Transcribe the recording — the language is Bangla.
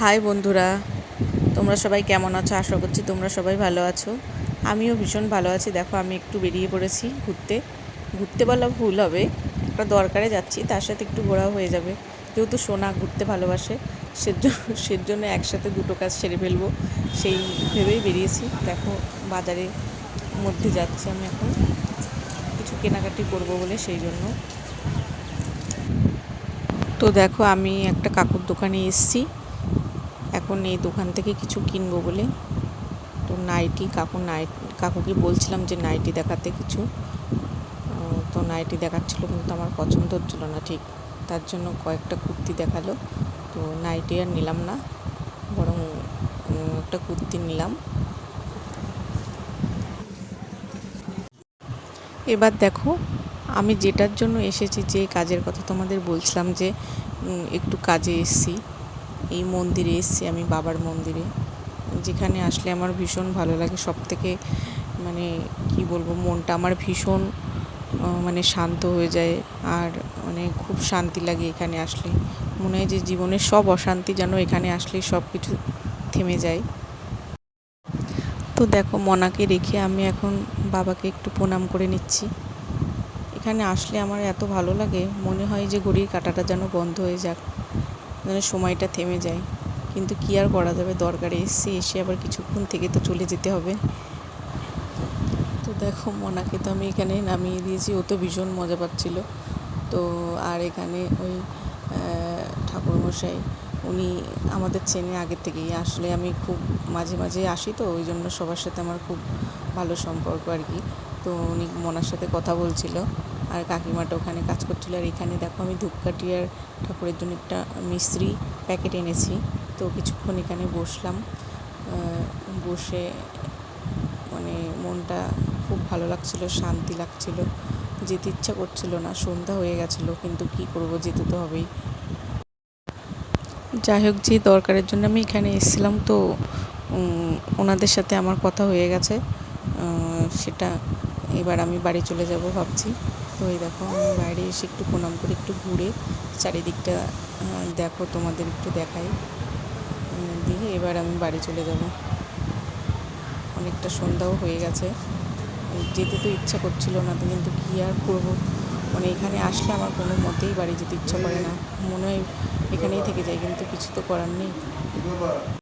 হাই বন্ধুরা, তোমরা সবাই কেমন আছো? আশা করছি তোমরা সবাই ভালো আছো। আমিও ভীষণ ভালো আছি। দেখো, আমি একটু বেরিয়ে পড়েছি ঘুরতে। ঘুরতে বলা ভুল হবে, একটা দরকারে যাচ্ছি, তার সাথে একটু ঘোরাও হয়ে যাবে। যেহেতু সোনা ঘুরতে ভালোবাসে সেজন্য সেজন্য একসাথে দুটো কাজ সেরে ফেলব। সেই ভেবেই বেরিয়েছি। দেখো, বাজারে মধ্যে যাচ্ছি আমি এখন। কিছু কেনাকাটি করব বলে সেই জন্য। তো দেখো, আমি একটা কাকুর দোকানে এসেছি। এখন এই দোকান থেকে কিছু কিনবো বলে। তো নাইটি, কাকু নাইট, কাকুকে বলছিলাম যে নাইটি দেখাতে কিছু। তো নাইটি দেখাচ্ছিলো কিন্তু আমার পছন্দ হচ্ছিল না ঠিক। তার জন্য কয়েকটা কুর্তি দেখাল। তো নাইটি আর নিলাম না, বরং একটা কুর্তি নিলাম। এবার দেখো, আমি যেটার জন্য এসেছি যে কাজের কথা তোমাদের বলছিলাম যে একটু কাজে এসেছি। এই মন্দিরে এসেছি আমি, বাবার মন্দিরে। যেখানে আসলে আমার ভীষণ ভালো লাগে সব থেকে মানে কি বলব, মনটা আমার ভীষণ মানে শান্ত হয়ে যায় আর মানে খুব শান্তি লাগে এখানে আসলে। মনে হয় যে জীবনের সব অশান্তি যেন এখানে আসলেই সব কিছু থেমে যায়। তো দেখো, মনাকে রেখে আমি এখন বাবাকে একটু প্রণাম করে নিচ্ছি। এখানে আসলে আমার এত ভালো লাগে, মনে হয় যে ঘড়ির কাঁটাটা যেন বন্ধ হয়ে যাক। যেন সময়টা থেমে যায়। কিন্তু কি আর করা যাবে? দরকারে এসে এসে আবার কিছুক্ষণ থেকে তো চলে যেতে হবে। তো দেখো, মনাকে তো আমি এখানে নামিয়ে দিয়েছি, ও তো ভীষণ মজা পাচ্ছিল। তো আর এখানে ওই ঠাকুরমশাই, উনি আমাদের চেনে আগের থেকেই। আসলে আমি খুব মাঝে মাঝে আসি তো, ওই জন্য সবার সাথে আমার খুব ভালো সম্পর্ক আর কি। তো উনি মনার সাথে কথা বলছিল। আর কাকিমাটা ওখানে কাজ করছিল। আর এখানে দেখো আমি ধূপকাঠি আর ঠাকুরের জন্য একটা মিস্ত্রি প্যাকেট এনেছি। তো কিছুক্ষণ এখানে বসলাম। বসে মানে মনটা খুব ভালো লাগছিল, শান্তি লাগছিল। যেতে ইচ্ছা করছিল না, সন্ধ্যা হয়ে গেছিল, কিন্তু কি করব, যেতে তো হবেই। যাই হোক, যে দরকারের জন্য আমি এখানে এসেছিলাম, তো ওনাদের সাথে আমার কথা হয়ে গেছে। সেটা এবার আমি বাড়ি চলে যাব ভাবছি। তো এই দেখো, আমি বাইরে এসে একটু প্রণাম করে একটু ঘুরে চারিদিকটা দেখো তোমাদের একটু দেখাই। দিয়ে এবার আমি বাড়ি চলে যাব। অনেকটা সন্ধ্যাও হয়ে গেছে। যেতে তো ইচ্ছা করছিল না, তো কিন্তু কী আর করব? মানে এখানে আসলে আমার কোনো মতেই বাড়ি যেতে ইচ্ছা করে না। মনে হয় এখানেই থেকে যাই কিন্তু কিছু তো করার নেই।